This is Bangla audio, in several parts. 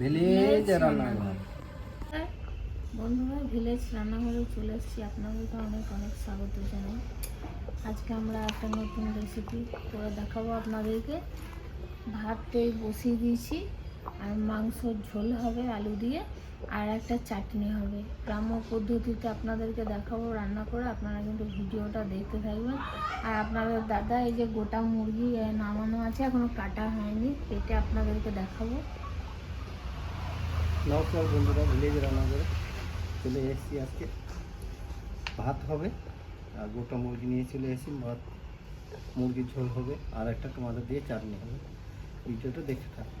ভিলেজ রান্নাঘর। বন্ধুরা ভিলেজ রান্নাঘরে চলে এসেছি। আপনাদেরকে অনেক অনেক স্বাগত জানাই। আজকে আমরা একটা নতুন রেসিপি করে দেখাবো আপনাদেরকে। ভাতটাই বসিয়ে দিয়েছি আর মাংসর ঝোল হবে আলু দিয়ে আর একটা চাটনি হবে। গ্রাম্য পদ্ধতিতে আপনাদেরকে দেখাবো রান্না করে। আপনারা কিন্তু ভিডিওটা দেখতে থাকবেন। আর আপনাদের দাদা এই যে গোটা মুরগি নামানো আছে এখনও কাটা হয়নি। কেটে আপনাদেরকে দেখাবো। নমস্কার বন্ধুরা ভিলেজ রান্নাঘরে চলে এসেছি আজকে। ভাত হবে, আর গোটা মুরগি নিয়ে চলে এসেছি। ভাত, মুরগির ঝোল হবে, আর একটা তোমাদের দিয়ে চাটনি হবে। ভিডিওটা দেখতে থাকবে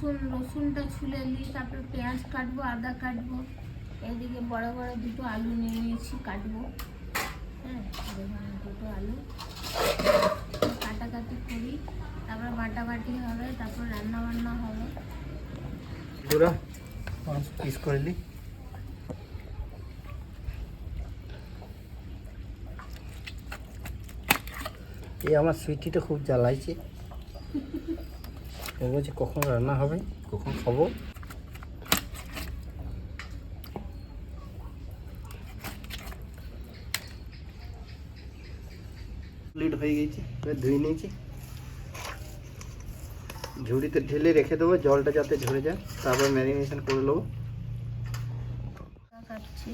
রসুন রসুনটা ছুলে নিই তারপরে পেঁয়াজ কাটবো আদা কাটবো এদিকে বড় বড় দুটো আলু নিয়ে নিয়েছি কাটবো। হ্যাঁ দুটো আলু। কাটাকাটি করি তারপরে বাটাবাটি হবে তারপর রান্না বান্না হবে। পিস করে নিই এই আমার সুইটিটা খুব জ্বালাইছে। ও বলছে কখন রান্না হবে কখন খাব। লিড হয়ে গেছে এবার ধুয়ে নিয়েছি। ঝুড়িতে ঢেলে রেখে দেবো জলটা যাতে ঝরে যায় তারপর ম্যারিনেশন করে নেব। কাটছি।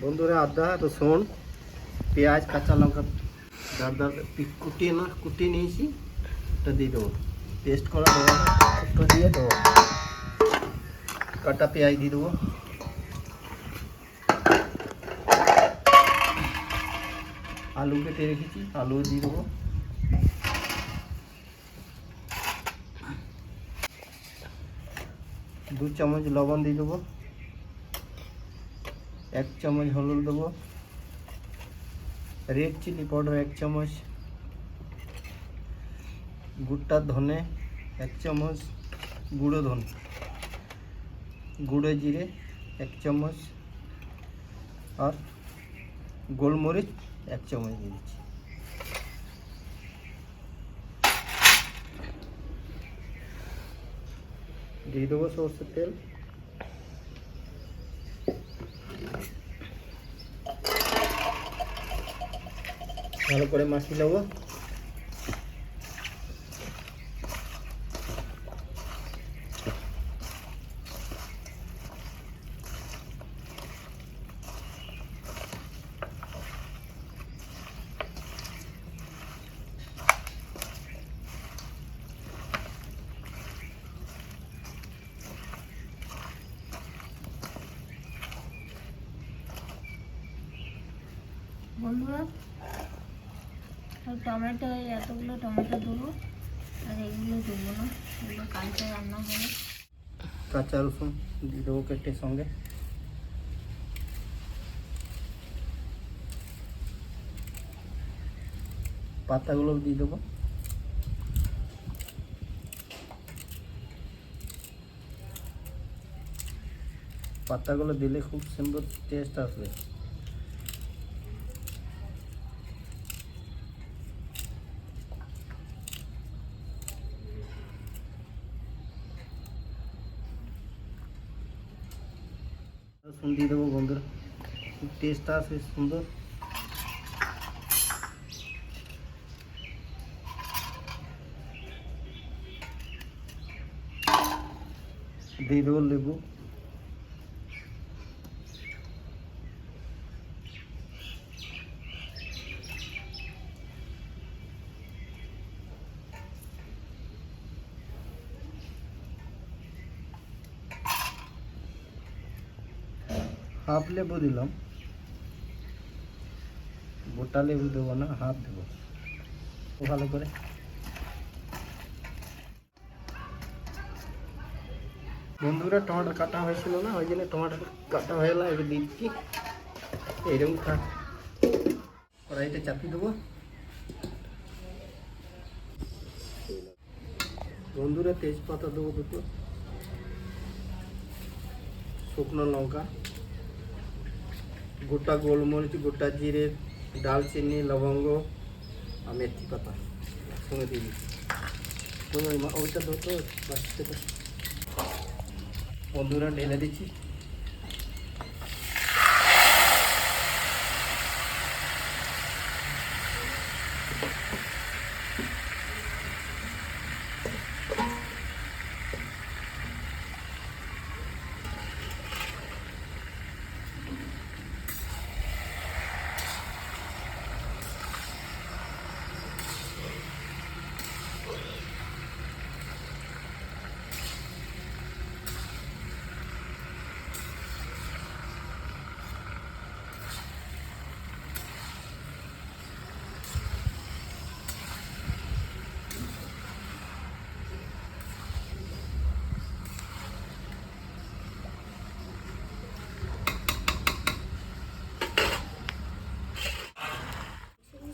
বন্ধুরা আদা রসুন পেঁয়াজ, কাঁচা লঙ্কা দার দার পি- কুটিয়ে না, কুটিয়ে নিয়েছি, ওটা দিয়ে দেবো। পেস্ট করা দেবো একটু দিয়ে দেবো। কাটা পেঁয়াজ দিয়ে দেবো। আলু কেটে রেখেছি আলু দিয়ে দেবো। দু চামচ লবণ দিয়ে দেবো। এক চামচ হলুদ দেবো। রেড চিলি পাউডার এক চামচ। গুড়টা ধনে এক চামচ। গুঁড়ো ধনে। গুঁড়ো জিরে এক চামচ। আর গোলমরিচ এক চামচ দিয়ে দিচ্ছি। দিয়ে দেবো সর্ষের তেল। ভালো করে মাখিয়ে নেব। বন্ধুরা টমেটো এতগুলো টমেটো দেবো। আর এগুলো দেবো না, এগুলো কালকে রান্না হবে। কাঁচা রসুন দিয়ে দেবো কেটে সঙ্গে। পাতাগুলো দিয়ে দেবো। পাতাগুলো দিলে খুব সুন্দর টেস্ট আসবে। রসুন দিয়ে দেবো বন্ধুরা টেস্টটা আসবে সুন্দর দিয়ে দেবো লেবু হাফ লেবু দিলাম। গোটা লেবু দেবো না, হাফ দেবো। ভালো করে। বন্ধুরা, টমেটো কাটা হয়েছিল না? ওই জন্য টমেটো কাটা হয়ে গেল, এবার দিচ্ছি। এইরকম থাক। কড়াইতে চাপিয়ে দেবো। বন্ধুরা, তেজপাতা দেবো দুটো। শুকনো লঙ্কা। গোটা গোলমরিচ, গোটা জিরে ডালচিনি লবঙ্গ, আর মেথি পাতা একসঙ্গে দিয়ে দিচ্ছি ওইটা ধরতো। বন্ধুরা ঢেলে দিচ্ছি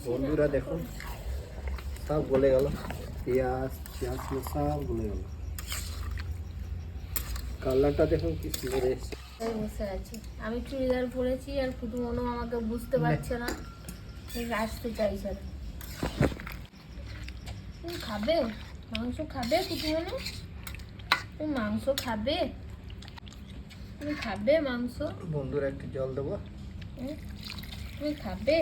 বন্ধুরা দেখুন সব গলে গেল। পেঁয়াজ পেঁয়াজ সব গলে গেল। কালারটা দেখুন কি সুন্দর এসছে। বসে আছি। আমি চুড়িদার পরেছি আর কুটুমনো আমাকে বুঝতে পারছে না। ঠিক আসতে চাইছে না। তুমি খাবে? মাংস খাবে কুটুমনো তুমি মাংস খাবে? তুমি খাবে মাংস? বন্ধুরা একটু জল দেবো। হুম? তুমি খাবে?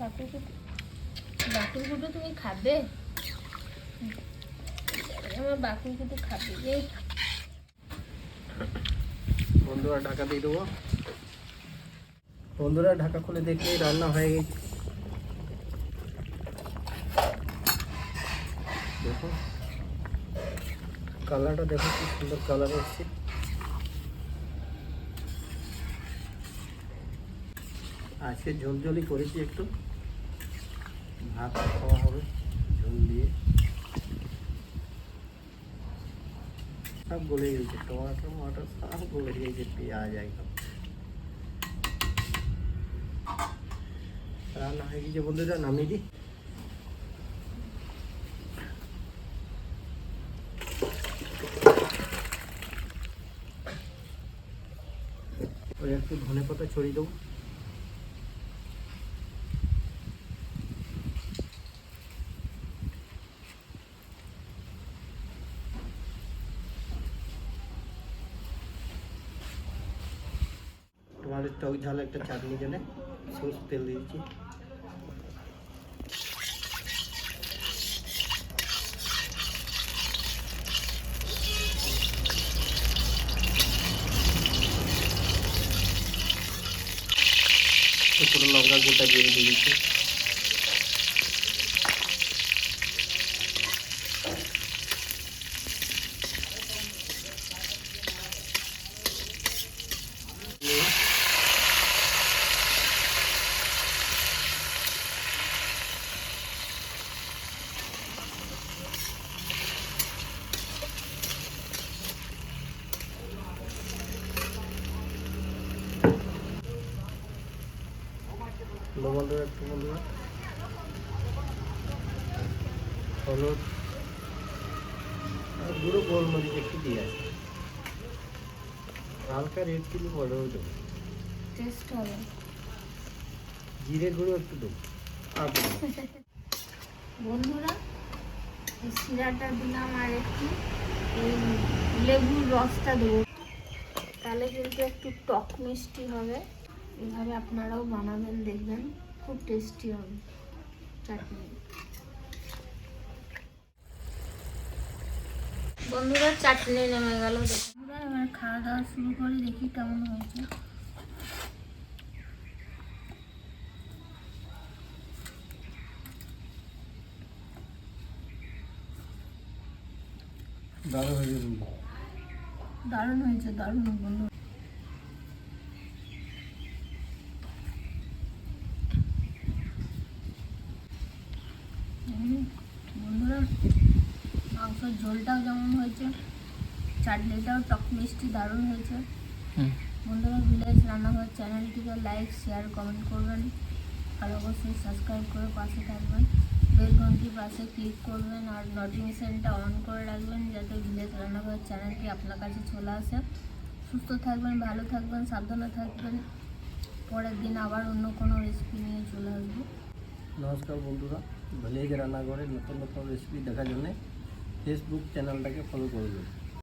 বাকুর কুটু তুমি খাবে? আমার বাকুর কুটু খাবে, এই। বন্ধুরা, ঢাকা দিয়ে দেবো। বন্ধুরা, ঢাকা খুলে দেখলে রান্না হয়ে গেছে। দেখো। কালারটা দেখো, কি সুন্দর কালার এসছে। আজকে ঝোল ঝোলই করেছি একটু। ভাত খাওয়া হবে, ঝোল দিয়ে। সব গলে গেছে, টমাটো, মটর, সব গলে গেছে, পেঁয়াজ একদম। রান্না হয়ে গেছে বন্ধুরা, নামিয়ে দিই একটু ধনে পাতা ছড়িয়ে দেবো। তোমাদের টক ঝাল একটা চাটনি জন্য সরষে তেল দিয়েছি লঙ্কা গোটা দিয়ে দিয়েছি লবণ একটু বন্ধুরা হলুদ। আর গুঁড়ো গোলমরিচ একটু দিয়ে আছে হালকা রেড চিলি পাউডারও দেবো। টেস্ট হবে। জিরে গুঁড়ো একটু দেবো। আর বন্ধুরা এই শিরাটা দিলাম আর একটু। এই লেবুর রসটা দেবো। তাহলে কিন্তু একটু টক মিষ্টি হবে। এভাবে আপনারাও বানাবেন দেখবেন খুব টেস্টি হবে। চাটনি। বন্ধুরা চাটনি নেমে গেল। বন্ধুরা এবার খাওয়া দাওয়া শুরু করে দেখি কেমন হয়েছে। দারুণ হয়ে যাবে দারুণ হয়েছে দারুণ বন্ধু হুম, বন্ধুরা মাংসের ঝোলটাও যেমন হয়েছে চাটনিটাও টক মিষ্টি দারুণ হয়েছে। বন্ধুরা ভিলেজ রান্নাঘর চ্যানেলটিকে লাইক শেয়ার কমেন্ট করবেন। আর অবশ্যই সাবস্ক্রাইব করে পাশে থাকবেন। বেল ঘন্টির পাশে ক্লিক করবেন আর নোটিফিকেশানটা অন করে রাখবেন যাতে ভিলেজ রান্নাঘর চ্যানেলটি আপনার কাছে চলে আসে। সুস্থ থাকবেন ভালো থাকবেন সাবধানে থাকবেন। পরের দিন আবার অন্য কোনো রেসিপি নিয়ে চলে আসব। নমস্কার বন্ধুরা ভিলেজ রান্নাঘরে নতুন নতুন রেসিপি দেখার জন্য ফেসবুক চ্যানেলটাকে ফলো করবেন